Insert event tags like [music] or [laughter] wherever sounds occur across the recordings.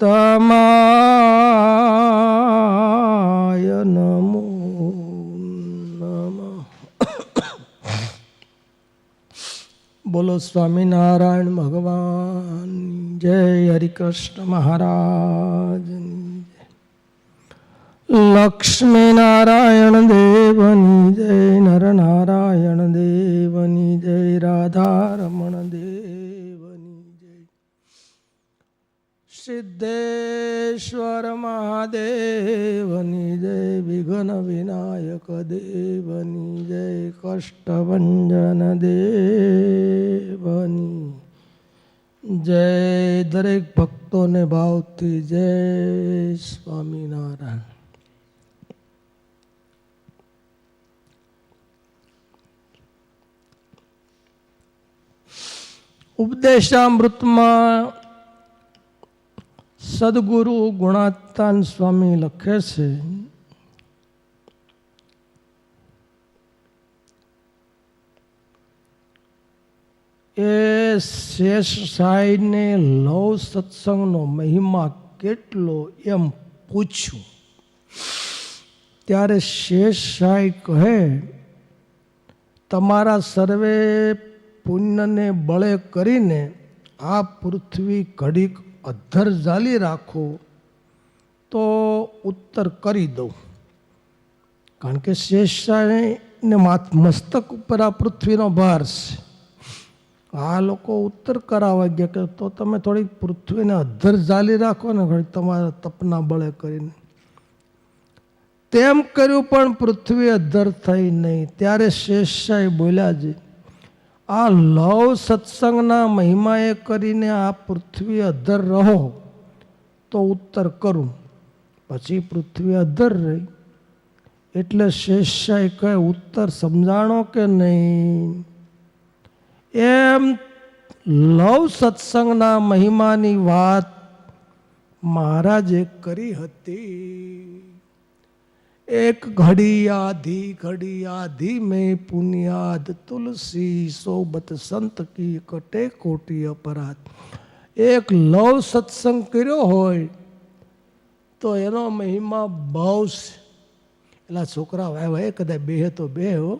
પુરુષોત્તમાય નમો નમ બોલો સ્વામિનારાયણ ભગવાન જય હરિકૃષ્ણ મહારાજ લક્ષ્મીનારાયણ દેવની જય નર નારાયણ દેવની જય રાધારમણ દેવની જય સિદ્ધેશ્વર મહાદેવની જય વિઘ્ન વિનાયક દેવની જય કષ્ટભંજન દેવની જય દરેક ભક્તોને ભાવથી જય સ્વામિનારાયણ ઉપદેશામૃતમાં સદગુરુ ગુણાતાન સ્વામી લખે છે, એ શેષ સાઈને લવ સત્સંગનો મહિમા કેટલો એમ પૂછ્યું ત્યારે શેષ સાઈ કહે, તમારા સર્વે પુણ્યને બળે કરીને આ પૃથ્વી ઘડીક અધ્ધર ઝાલી રાખો, તો ઉત્તર કરી દઉં. કારણ કે શેષશાહીને મસ્તક ઉપર આ પૃથ્વીનો ભાર છે. આ લોકો ઉત્તર કરાવવા ગયા કે તો તમે થોડીક પૃથ્વીને અધ્ધર ઝાલી રાખો ને ઘડીક તમારા તપના બળે કરીને. તેમ કર્યું પણ પૃથ્વી અધ્ધર થઈ નહીં. ત્યારે શેષશાહી બોલ્યા છે આ લવ સત્સંગના મહિમાએ કરીને આ પૃથ્વી અધર રહો તો ઉત્તર કરું. પછી પૃથ્વી અધર રહી. એટલે શેષશાહી કહે, ઉત્તર સમજાણો કે નહીં? એમ લવ સત્સંગના મહિમાની વાત મહારાજે કરી હતી. એક ઘડી આધી ઘડી આધી મેં પુન્યાદ તુલસી, સોબત સંત કી કટે કોટી અપરાધ. એક લવ સત્સંગ કર્યો હોય, તો એનો મહિમા બહુ છે એટલા છોકરા વાય કદાચ બે તો બે હો.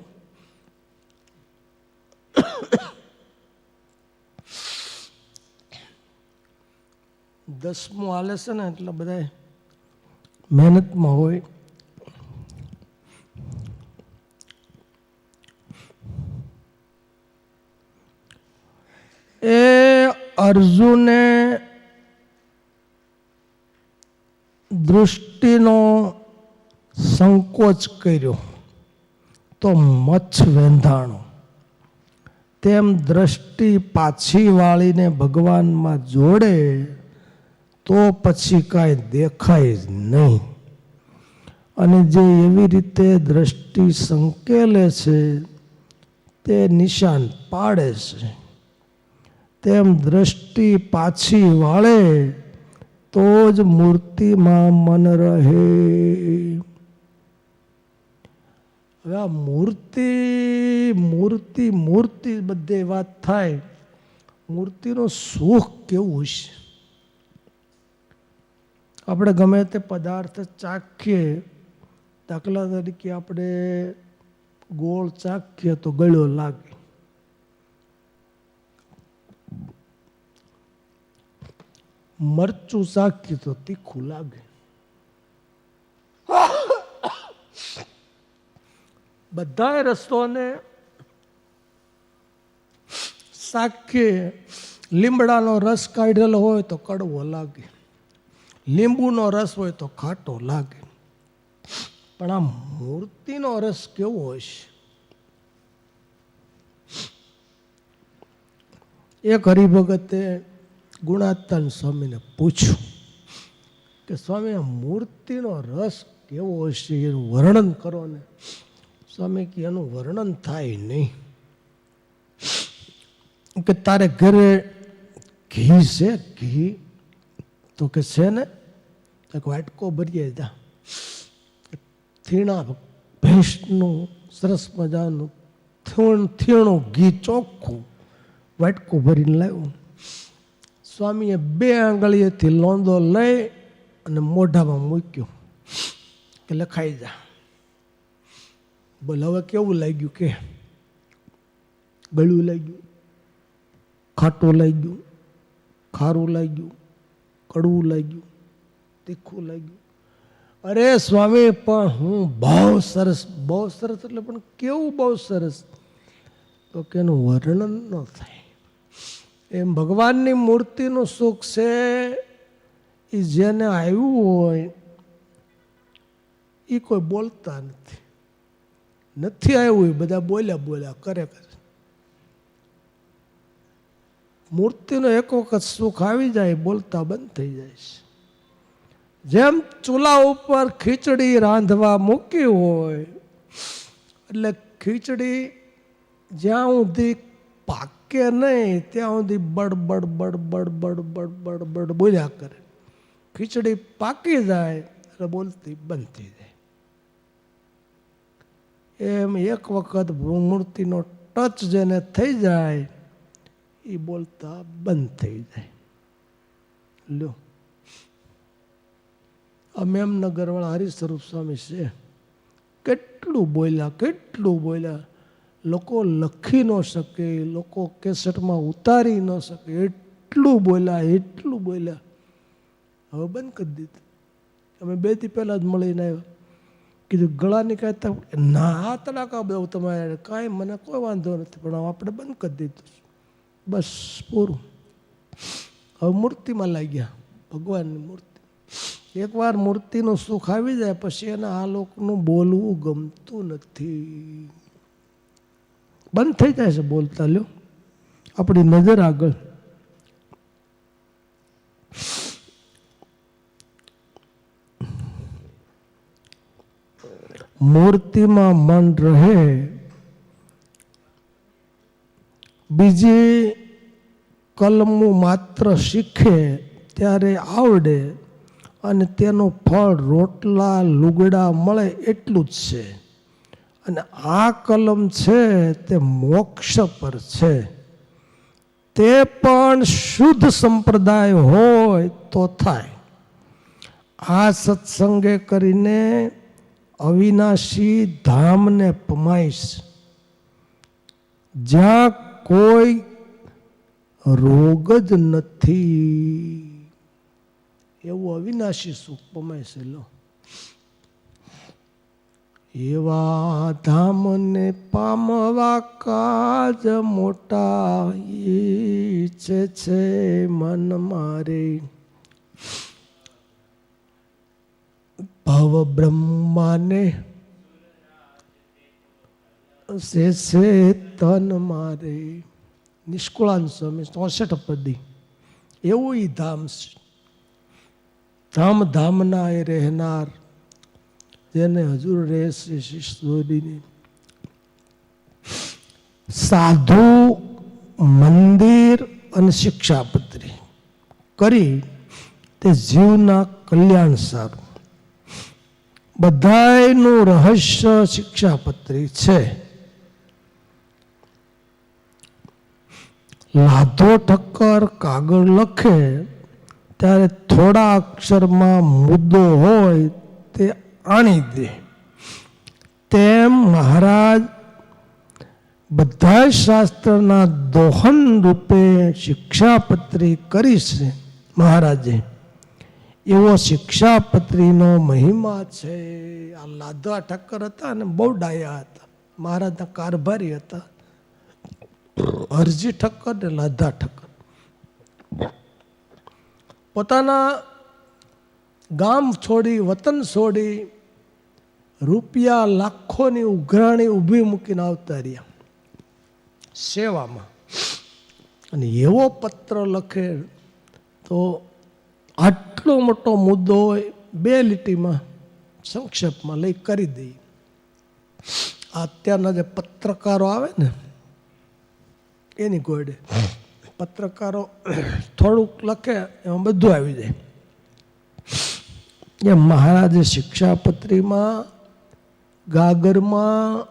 દસમું હાલે છે ને, એટલે બધા મહેનતમાં હોય. એ અર્જુને દૃષ્ટિનો સંકોચ કર્યો. તો મચ્છ વેંધાણો તેમ દ્રષ્ટિ પાછી વાળીને ભગવાનમાં જોડે, તો પછી કાંઈ દેખાય જ નહીં. અને જે એવી રીતે દ્રષ્ટિ સંકેલે છે, તે નિશાન પાડે છે. તેમ દ્રષ્ટિ પાછી વાળે, તો જ મૂર્તિમાં મન રહે. હવે આ મૂર્તિ મૂર્તિ મૂર્તિ બધે વાત થાય. મૂર્તિનું સુખ કેવું હશે? આપણે ગમે તે પદાર્થ ચાખીએ, દાખલા તરીકે આપણે ગોળ ચાખીએ તો ગળ્યો લાગે. મરચું શાક તો તીખું લાગે બધાય રસ્તોને શાકીએ લીમડાનો રસ કાઢેલો હોય તો કડવો લાગે. લીંબુનો રસ હોય તો ખાટો લાગે. પણ આ મૂર્તિનો રસ કેવો હશે? એક હરિભગતે ગુણાતાન સ્વામીને પૂછ્યું કે સ્વામી, આ મૂર્તિનો રસ કેવો હશે એનું વર્ણન કરો ને. સ્વામી કે, એનું વર્ણન થાય નહીં. કે તારે ઘરે ઘી છે? ઘી? તો કે છે ને? એક વાટકો ભરીએ જા. થીણા ભેંસનું સરસ મજાનું થીણ, થીણું ઘી ચોખ્ખું વાટકો ભરીને લાવ્યું. સ્વામીએ બે આંગળીએથી લોંદો લઈ અને મોઢામાં મૂક્યો કે લખાઈ જા. બોલ, હવે કેવું લાગ્યું કે? ગળ્યું લાગ્યું, ખાટું લાગ્યું, ખારું લાગ્યું, કડવું લાગ્યું, તીખું લાગ્યું. અરે સ્વામી, પણ હું બહુ સરસ બહુ સરસ એટલે પણ કેવું બહુ સરસ? તો કે એનું વર્ણન ન થાય. એમ ભગવાનની મૂર્તિનું સુખ છે એ જેને આવ્યું હોય એ કોઈ બોલતા નથી. નથી આવ્યું એ બધા બોલ્યા બોલ્યા, કરે કરે. મૂર્તિનો એક વખત સુખ આવી જાય, બોલતા બંધ થઈ જાય છે. જેમ ચૂલા ઉપર ખીચડી રાંધવા મૂકી હોય, એટલે ખીચડી જ્યાં સુધી પાકે કે નહીં, ત્યાં સુધી બડબડ બડબડ બડબડ બડબડ બોલ્યા કરે. ખીચડી પાકી જાય એટલે બોલતી બંધ થઈ જાય. એમ એક વખત મૂર્તિનો ટચ જેને થઈ જાય એ બોલતા બંધ થઈ જાય. લ્યો. આ મેમનગરવાળા હરિસ્વરૂપ સ્વામી છે. કેટલું બોલ્યા કેટલું બોલ્યા. લોકો લખી ન શકે, લોકો કેસેટમાં ઉતારી ન શકે. એટલું બોલ્યા એટલું બોલ્યા. હવે બંધ કરી દીધું. અમે બેથી પહેલાં જ મળીને આવ્યા. કીધું, ગળાની કાંઈ ના, આ તડાકા દઉં તમારે કાંઈ મને કોઈ વાંધો નથી, પણ આપણે બંધ કરી દીધું. બસ, પૂરું. હવે મૂર્તિમાં લાગ્યા, ભગવાનની મૂર્તિ. એકવાર મૂર્તિનું સુખ આવી જાય, પછી એને આ લોકનું બોલવું ગમતું નથી. બંધ થઈ જાય છે બોલતા લ્યો. આપણી નજર આગળ. મૂર્તિમાં મન રહે, બીજી કલમું માત્ર શીખે ત્યારે આવડે અને તેનું ફળ રોટલા લુગડા મળે એટલું જ છે. અને આ કલમ છે તે મોક્ષ પર છે. તે પણ શુદ્ધ સંપ્રદાય હોય તો થાય. આ સત્સંગે કરીને અવિનાશી ધામને પમાઈશ. જ્યાં કોઈ રોગ જ નથી. એવું અવિનાશી સુખ પમાઈશ લો એવા ધામને પામવા કાજ મોટા ઈચ્છે છે મન મારે. ભવ બ્રહ્માને સે તન મારે. નિષ્કુળાન સ્વામી ચોસઠ પદી. એવું ધામ છે. ધામ ધામના એ રહેનાર જેને હજુર રહેશે શિષ્યોદીની સાધુ, મંદિર અને શિક્ષાપત્રી કરી તે જીવના કલ્યાણ સારું. બધાનું રહસ્ય શિક્ષાપત્રી છે. લાધો ઠક્કર કાગળ લખે, ત્યારે થોડા અક્ષરમાં મુદ્દો હોય તે આણી દે. તેમ મહારાજ બધા શાસ્ત્રના દોહન રૂપે શિક્ષાપત્રી કરી છે મહારાજે. એવો શિક્ષાપત્રીનો મહિમા છે. આ લાદવા ઠક્કર હતા અને બહુ ડાયા હતા. મહારાજના કારભારી હતા. હરજી ઠક્કર ને લાધા ઠક્કર. પોતાના ગામ છોડી, વતન છોડી રૂપિયા લાખોની ઉઘરાણી ઊભી મૂકીને આવતા રહ્યા. સેવામાં. અને એવો પત્ર લખે તો આટલો મોટો મુદ્દો હોય બે લીટીમાં સંક્ષેપમાં લઈ કરી દઈએ. આ અત્યારના જે પત્રકારો આવે ને, એની ગોડે પત્રકારો થોડુંક લખે, એમાં બધું આવી જાય. એ મહારાજે શિક્ષાપત્રીમાં, ગાગરમાં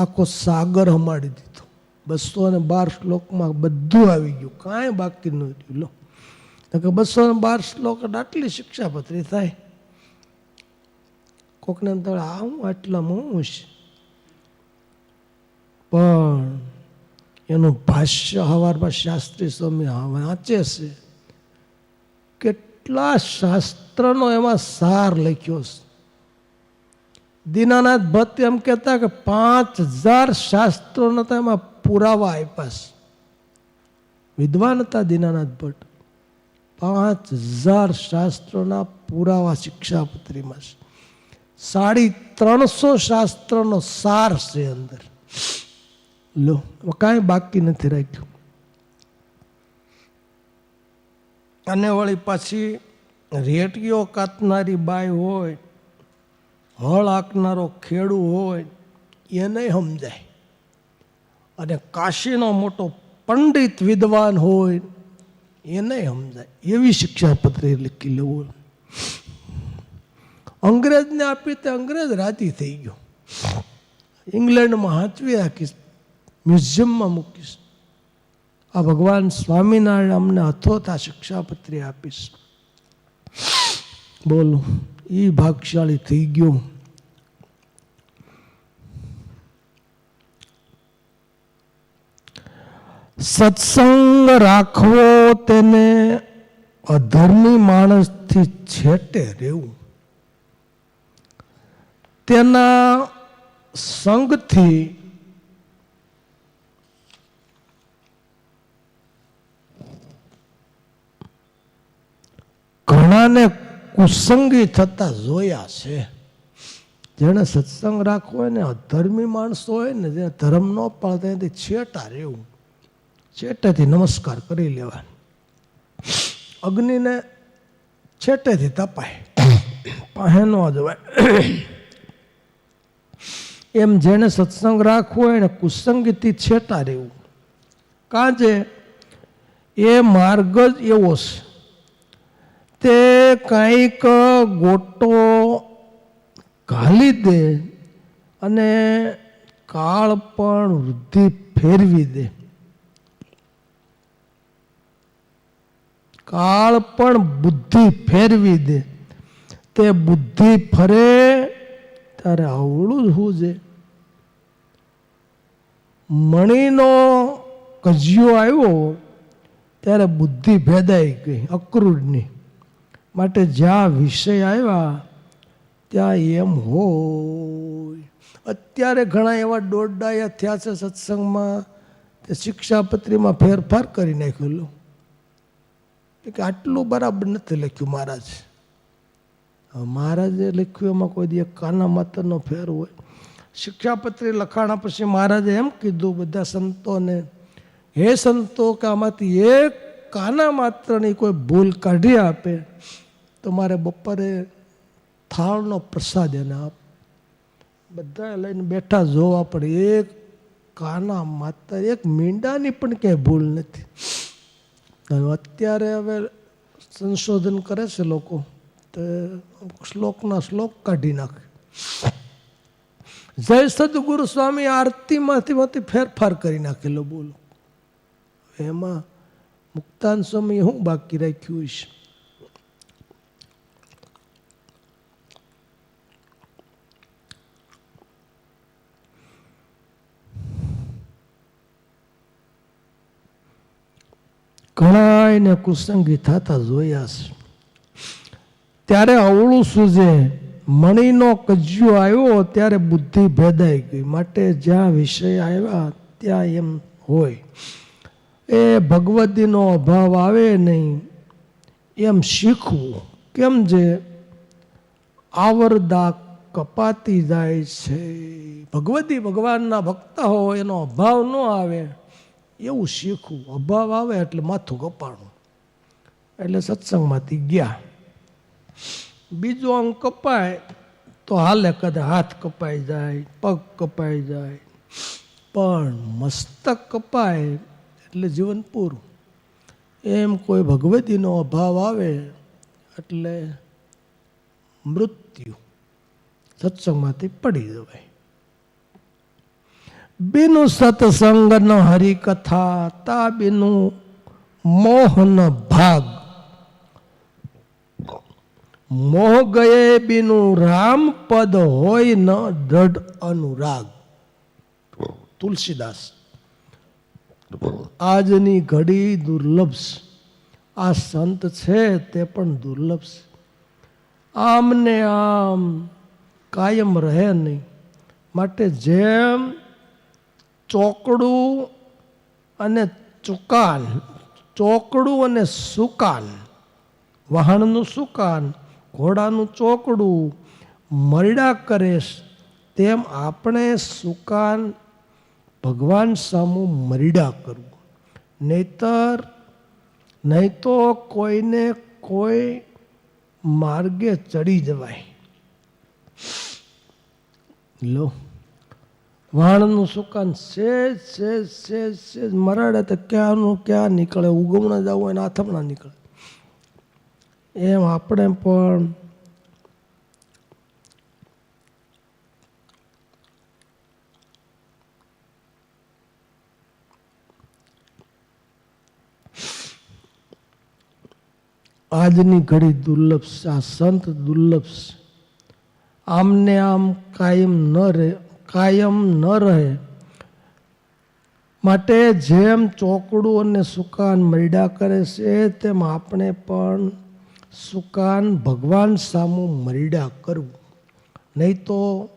આખો સાગર હમાડી દીધો. બસો ને બાર શ્લોકમાં બધું આવી ગયું. કાંઈ બાકી ન લો. કે બસો ને બાર શ્લોક આટલી શિક્ષાપત્રી થાય. કોકને થાય, આ હું આટલામાં છે? પણ એનું ભાષ્ય હવારમાં શાસ્ત્રી સ્વામી વાંચે છે. કેટલા શાસ્ત્રનો એમાં સાર લખ્યો છે. દીનાનાથ ભટ્ટ એમ કહેતા કે પાંચ હજાર શાસ્ત્રોના તો એમાં પુરાવા આપ્યા છે. વિદ્વાન હતા દીનાનાથ ભટ્ટ. પાંચ હજાર શાસ્ત્રોના પુરાવા શિક્ષાપત્રીમાં છે. સાડી ત્રણસો શાસ્ત્રનો સાર છે અંદર. લો કાંઈ બાકી નથી રાખ્યું. અને વળી પાછી રેટીઓ કાતનારી બાય હોય, હળ આંકનારો ખેડૂ હોય, એને સમજાય. અને કાશીનો મોટો પંડિત વિદ્વાન હોય, એને સમજાય. એવી શિક્ષાપત્રી લખી લેવું. અંગ્રેજને આપી તે અંગ્રેજ રાજી થઈ ગયો. ઇંગ્લેન્ડમાં હાંચવી રાખીશ, મ્યુઝિયમમાં મૂકીશ. આ ભગવાન સ્વામિનારાયણ અમને અથોથા શિક્ષાપત્રી આપીશ. બોલો, એ ભાગશાળી થઈ ગયો. સત્સંગ રાખવો તેને અધર્મી માણસથી છેટે રહેવું. તેના સંગથી ઘણાને કુસંગી થતા જોયા છે. જેણે સત્સંગ રાખવો હોય ને, અધર્મી માણસો હોય ને, જે ધર્મ ન પાળતા એનાથી છેટા રહેવું. છેટેથી નમસ્કાર કરી લેવા અગ્નિને છેટેથી તપાય. પાસે ન જવાય. એમ જેને સત્સંગ રાખવો હોય ને, કુસંગીથી છેટા રહેવું. કાંજે એ માર્ગ જ એવો છે. તે કંઈક ગોટો ઘાલી દે અને કાળ પણ વૃદ્ધિ ફેરવી દે. કાળ પણ બુદ્ધિ ફેરવી દે. તે બુદ્ધિ ફરે ત્યારે આવડું જ હું છે મણીનો કજિયો આવ્યો ત્યારે બુદ્ધિ ભેદાઈ ગઈ, અક્રૂરની. માટે જ્યાં વિષય આવ્યા, ત્યાં એમ હોય. અત્યારે ઘણા એવા દોડડાયા થયા છે સત્સંગમાં, તે શિક્ષાપત્રીમાં ફેરફાર કરી નાખેલું કે આટલું બરાબર નથી લખ્યું મહારાજ. મહારાજે લખ્યું, એમાં કોઈ દી કાના માતરનો ફેર હોય. શિક્ષાપત્રી લખાણા પછી મહારાજે એમ કીધું, બધા સંતોને, હે સંતો, કે આમાંથી એક કાના માત્રની કોઈ ભૂલ કાઢી આપે તો મારે બપોરે થાળનો પ્રસાદ એને આપ. બધા લઈને બેઠા જોવા પડે. એક કાના માત્ર એક મીંડાની પણ ક્યાંય ભૂલ નથી. અત્યારે હવે સંશોધન કરે છે લોકો. તો શ્લોકના શ્લોક કાઢી નાખે. જય સદગુરુ સ્વામી, આરતીમાંથી માંથી ફેરફાર કરી નાખેલો બોલો. એમાં મુક્તાન સ્વામી શું બાકી રાખ્યું છે ઘણા એને કુસંગી થતા જોયા છે. ત્યારે અવળું સૂજે મણીનો કજિયો આવ્યો, ત્યારે બુદ્ધિ ભેદાઈ ગઈ. માટે જ્યાં વિષય આવ્યા, ત્યાં એમ હોય. એ ભગવતીનો અભાવ આવે નહીં. એમ શીખવું. કેમ જે આવરદા કપાતી જાય છે. ભગવતી ભગવાનના ભક્ત હો, એનો અભાવ ન આવે. એવું શીખવું, અભાવ આવે એટલે માથું કપાણું. એટલે સત્સંગમાંથી ગયા. બીજો અંગ કપાય તો હાલે કદાચ હાથ કપાઈ જાય, પગ કપાઈ જાય. પણ મસ્તક કપાય એટલે જીવન પૂરું. એમ કોઈ ભગવતીનો અભાવ આવે એટલે મૃત્યુ. સત્સંગમાંથી પડી જવાય. બિનું સત્સંગ ન હરિકથા, તા બિનુ મોહન ભાગ. મોહ ગયે બીનું રામ પદ હોય ન દઢ અનુરાગ. તુલસીદાસ, આજની ઘડી દુર્લભ. આ સંત છે તે પણ દુર્લભ છે આમને આમ કાયમ રહે નહીં. માટે જેમ ચોકડું અને ચુકાન ચોકડું અને સુકાન વાહણનું સુકાન ઘોડાનું ચોકડું, મરડા કરેશ, તેમ આપણે સુકાન ભગવાન સામું મરડા કરવું નહીતર નહીં તો કોઈને કોઈ માર્ગે ચડી જવાય. લો. વાણનું સુકાન સેજ સેજ સેજ સેજ મરાડે તો ક્યાંનું ક્યાં નીકળે? ઉગમણા જવું હોય ને આથમણા નીકળે. એમ આપણે પણ આજની ઘડી દુર્લભ છે, આ સંત દુર્લભ છે. આમને આમ કાયમ ન રહે. કાયમ ન રહે. માટે જેમ ચોકડું અને સુકાન મરડા કરે છે, તેમ આપણે પણ સુકાન ભગવાન સામું મરડા કરવું. નહીં તો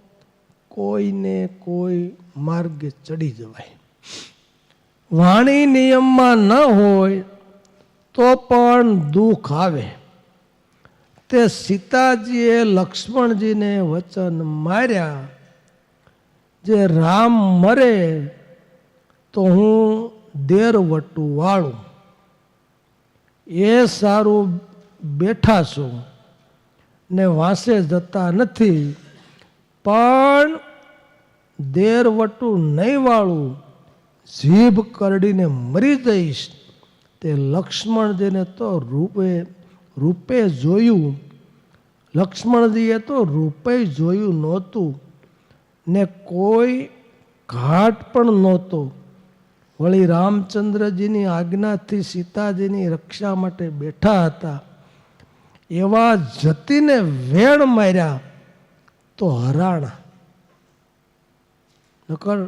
કોઈને કોઈ માર્ગે ચડી જવાય. વાણી નિયમમાં ન હોય તો પણ દુઃખ આવે. તે સીતાજીએ લક્ષ્મણજીને વચન માર્યા જે રામ મરે, તો હું દેરવટું વાળું. એ સારું બેઠા છું ને વાંસે જતા નથી, પણ દેરવટું નહીં વાળું. જીભ કરડીને મરી જઈશ. તે લક્ષ્મણજીને તો રૂપે રૂપે જોયું. લક્ષ્મણજીએ તો રૂપે જોયું નહોતું. ને કોઈ ઘાટ પણ નહોતો. વળી રામચંદ્રજીની આજ્ઞાથી સીતાજીની રક્ષા માટે બેઠા હતા. એવા જતીને વેણ માર્યા તો હરાણા. નકર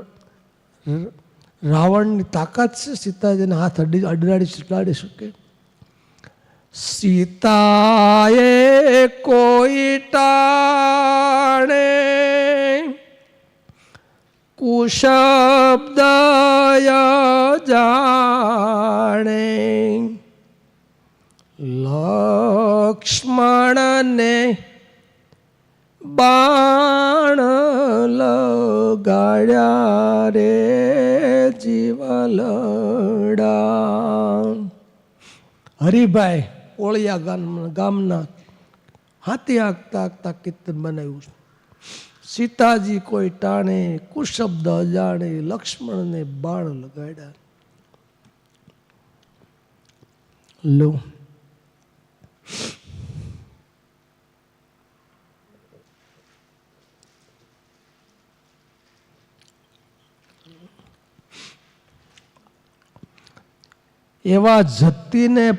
રાવણની તાકાત છે સીતાજીને હાથ અડી, અડરાડી સુટાડી શકે? સીતાએ કોઈ ટાણે કુશબ્દય જાણે લક્ષ્મણને બાણ લગાડ્યા રે જીવલડા હરિભાઈ ઓળિયા ગામ ગામના હાથી આગતા આગતા કીર્તન બનાવ્યું છે સીતાજી કોઈ ટાણે, કુશબ્દ અજાણે, લક્ષ્મણને બાણ લગાડ્યા. લો. એવા જતીને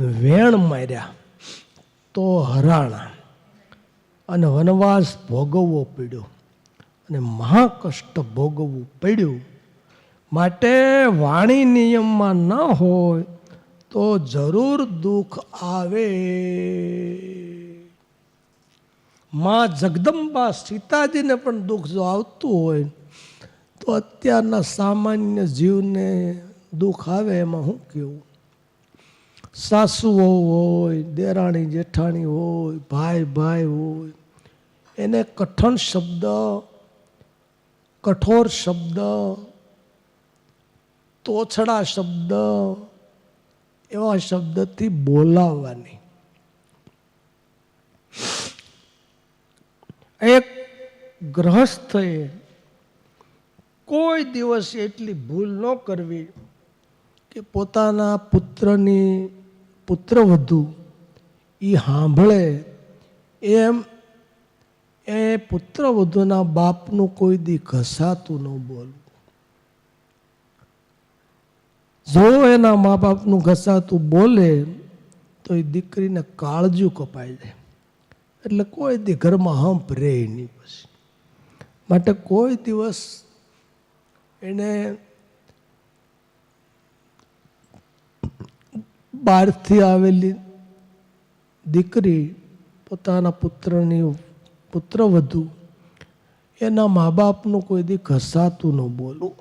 વેણ માર્યા તો હરાણા. અને વનવાસ ભોગવવો પડ્યો અને મહાકષ્ટ ભોગવવું પડ્યું. માટે વાણી નિયમમાં ન હોય તો જરૂર દુઃખ આવે. માં જગદંબા સીતાજીને પણ દુઃખ જો આવતું હોય તો અત્યારના સામાન્ય જીવને દુઃખ આવે એમાં હું કેવું સાસુઓ હોય, દેરાણી, જેઠાણી હોય, ભાઈ ભાઈ હોય, એને કઠણ શબ્દ, કઠોર શબ્દ, તોછડા શબ્દ, એવા શબ્દથી બોલાવવાની. એક ગ્રહસ્થએ કોઈ દિવસ એટલી ભૂલ ન કરવી કે પોતાના પુત્રની પુત્રવધુ એ સાંભળે એમ એ પુત્રવધુના બાપનું કોઈ દી ઘસાતું ન બોલવું જો એના મા બાપનું ઘસાતું બોલે, તો એ દીકરીને કાળજું કપાઈ જાય. એટલે કોઈ દી ઘરમાં હંપ રહે નહીં પછી. માટે કોઈ દિવસ એને બહારથી આવેલી દીકરી પોતાના પુત્રની પુત્રવધુ એના મા બાપનું કોઈ દી ઘસાતું ન બોલવું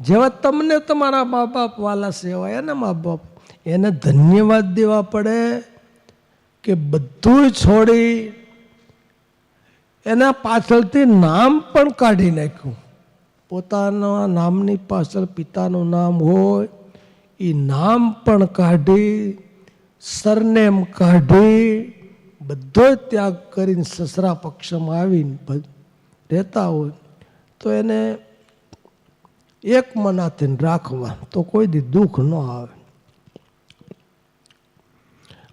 જેવા તમને તમારા મા બાપ વાલા સેવાય એના મા બાપ એને ધન્યવાદ દેવા પડે કે બધું છોડી એના પાછળથી નામ પણ કાઢી નાખ્યું. પોતાના નામની પાછળ પિતાનું નામ હોય એ નામ પણ કાઢી, સરનેમ કાઢી, બધો ત્યાગ કરીને સસરા પક્ષમાં આવીને રહેતા હોય, તો એને એક મનાથી રાખવા તો કોઈ દી દુઃખ ન આવે.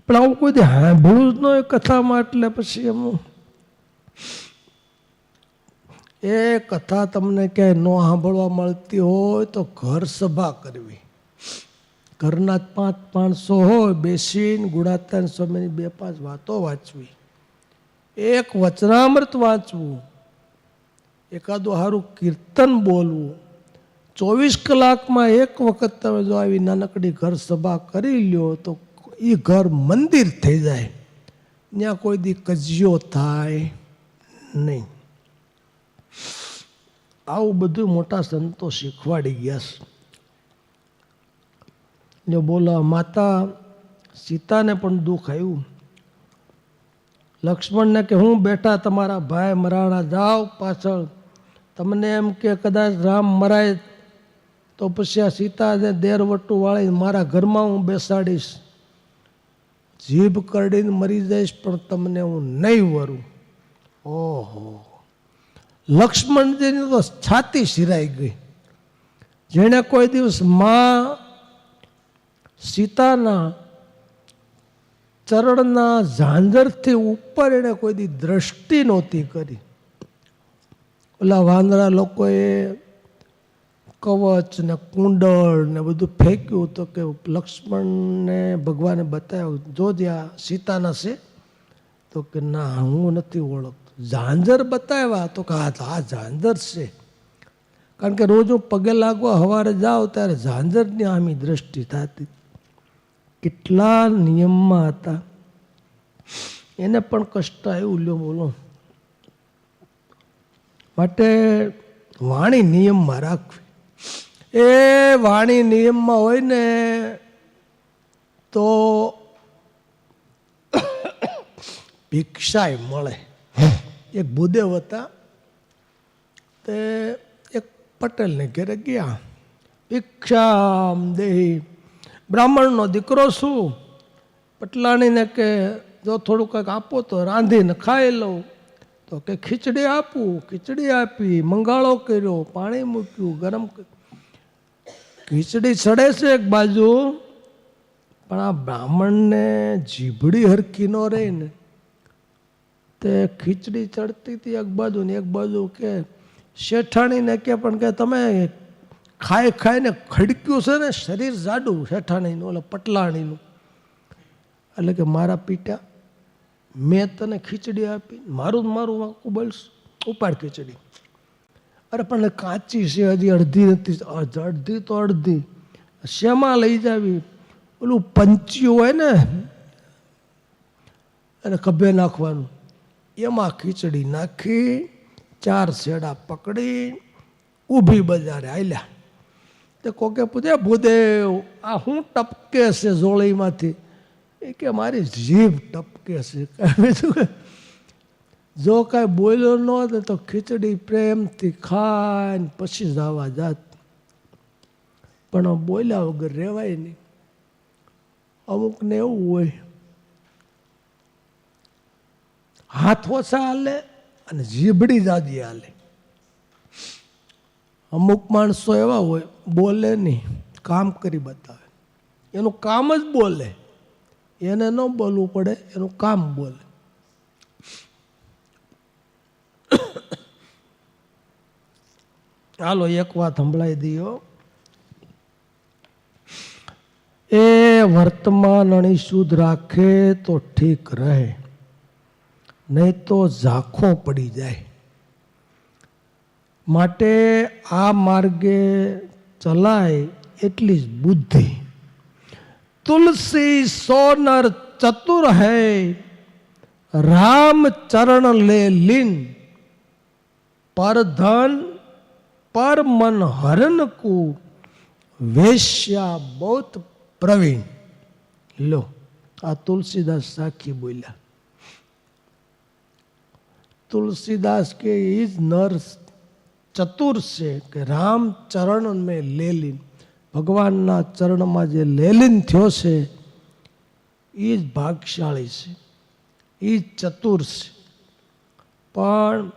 પણ આવું કોઈ દી સાંભળ્યું જ ન કથામાં, એટલે પછી એમ એ કથા તમને ક્યાંય ન સાંભળવા મળતી હોય તો ઘર સભા કરવી. ઘરના પાંચ પાંચસો હોય, બેસીને ગુણાતાન સ્વામીની બે પાંચ વાતો વાંચવી. એક વચનામૃત વાંચવું, એકાદું સારું કીર્તન બોલવું. ચોવીસ કલાકમાં એક વખત તમે જો આવી નાનકડી ઘર સભા કરી લ્યો તો એ ઘર મંદિર થઈ જાય. ત્યાં કોઈ દી કજિયો થાય નહીં. આવું બધું મોટા સંતો શીખવાડી ગયા છે. ને બોલા, માતા, સીતાને પણ દુઃખ આવ્યું? લક્ષ્મણને કે, હું બેઠા તમારા ભાઈ મરાણા, જાઓ પાછળ. તમને એમ કે, કદાચ રામ મરાય તો પછી આ સીતાને દેરવટું વાળી મારા ઘરમાં હું બેસાડીશ. જીભ કરડીને મરી જઈશ, પણ તમને હું નહીં વરું. ઓહો. લક્ષ્મણજીની તો છાતી સિરાઈ ગઈ. જેણે કોઈ દિવસ મા સીતાના ચરણના ઝાંઝરથી ઉપર એણે કોઈ દી દ્રષ્ટિ નહોતી કરી. ઓલા વાંદરા લોકોએ કવચ ને કુંડળ ને બધું ફેંક્યું તો કે લક્ષ્મણને ભગવાને બતાવ્યું, જો જ્યાં સીતાના છે તો કે ના, હું નથી ઓળખતો. ઝાંઝર બતાવ્યા તો કે આ ઝાંઝર છે. કારણ કે રોજ હું પગે લાગવા સવારે જાઉં ત્યારે ઝાંઝરની આમી દ્રષ્ટિ થતી. કેટલા નિયમમાં હતા. એને પણ કષ્ટ આવ્યું, લ્યો બોલો. માટે વાણી નિયમમાં રાખવી. એ વાણી નિયમમાં હોય ને તો [coughs] ભિક્ષાય મળે. એક ભૂદેવ હતા. તે એક પટેલને ઘરે ગયા. ભિક્ષામ દેહી. બ્રાહ્મણનો દીકરો શું? પટલાણીને કે, જો થોડું કંઈક આપો તો રાંધીને ખાઈ લઉં. તો કે, ખીચડી આપું, ખીચડી આપી, મંગાળો કર્યો, પાણી મૂક્યું, ગરમ ખીચડી ચડે છે એક બાજુ. પણ આ બ્રાહ્મણને જીભડી હરખી ન રહી ને. તે ખીચડી ચડતી હતી એક બાજુ ને એક બાજુ કે શેઠાણીને કે, પણ કે તમે ખાઈ ખાઈને ખડક્યું છે ને, શરીર જાડું શેઠાણીનું એટલે પટલાણીનું. એટલે કે મારા પીટા, મેં તને ખીચડી આપી, મારું જ મારું વાંકું બોલશ ઉપાડ ખીચડી. અરે, પણ કાચી છે હજી, અડધી નથી, અડધી તો અડધી. શેમાં લઈ જાવી? ઓલું પંચ્યું હોય ને અને ખભે નાખવાનું. એમાં ખીચડી નાખી, ચાર શેડા પકડી, ઊભી બજારે આવ્યા તે કોકે પૂછે ભૂદેવ, આ હું ટપકે છે જોળીમાંથી એ કે, મારી જીભ ટપકે છે. [laughs] બીજું જો કાંઈ બોલ્યો ન હોત તો ખીચડી પ્રેમથી ખાઈને પછી જવા જાત. પણ બોલ્યા વગર રહેવાય નહીં. અમુકને એવું હોય હાથ ઓછા હાલે અને જીભડી જાજી હાલે. અમુક માણસો એવા હોય, બોલે નહીં, કામ કરી બતાવે. એનું કામ જ બોલે. એને ન બોલવું પડે, એનું કામ બોલે. [coughs] ચાલો એક વાત સંભળાઈ દઈએ એ વર્તમાન અણી શુદ્ધ રાખે તો ઠીક રહે. નહીં તો ઝાંખો પડી જાય માટે આ માર્ગે ચલાય એટલી જ બુદ્ધિ તુલસી સોનર ચતુર હૈ રામ ચરણ લે લીન પર ધન પર મન હરન કુ વેશ્યા બહુત પ્રવીણ લો આ તુલસીદાસ સાખી બોલ્યા તુલસીદાસ કે ઇઝ નર ચતુર છે કે રામ ચરણ મેં લેલીન ભગવાનના ચરણમાં જે લેલીન થયો છે એ જ ભાગશાળી છે એ જ ચતુર છે. પણ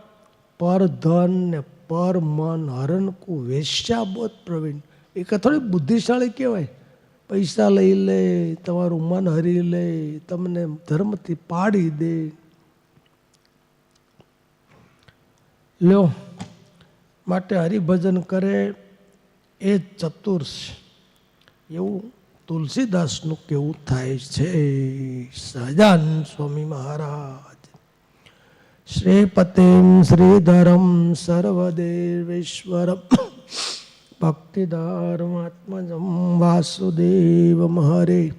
પર ધન ને પર મન હરણ કુ વેશ્યાબોધ પ્રવીણ. એ થોડી બુદ્ધિશાળી કહેવાય. પૈસા લઈ લે, તમારું મન હરી લે, તમને ધર્મથી પાડી દે. લ્યો, માટે હરિભજન કરે એ ચતુર છે. એવું તુલસીદાસનું કેવું થાય છે? સહજાન સ્વામી મહારાજ, શ્રીપતિમ શ્રીધરમ સર્વદેવેશ્વરમ ભક્તિદારમાત્મજમ વાસુદેવમ હરે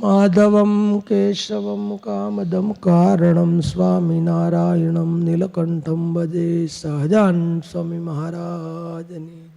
માધવમ કેશવમ કામદમ કારણમ સ્વામિનારાયણમ નીલકંઠમ ભજે સહજાન સ્વામી મહારાજની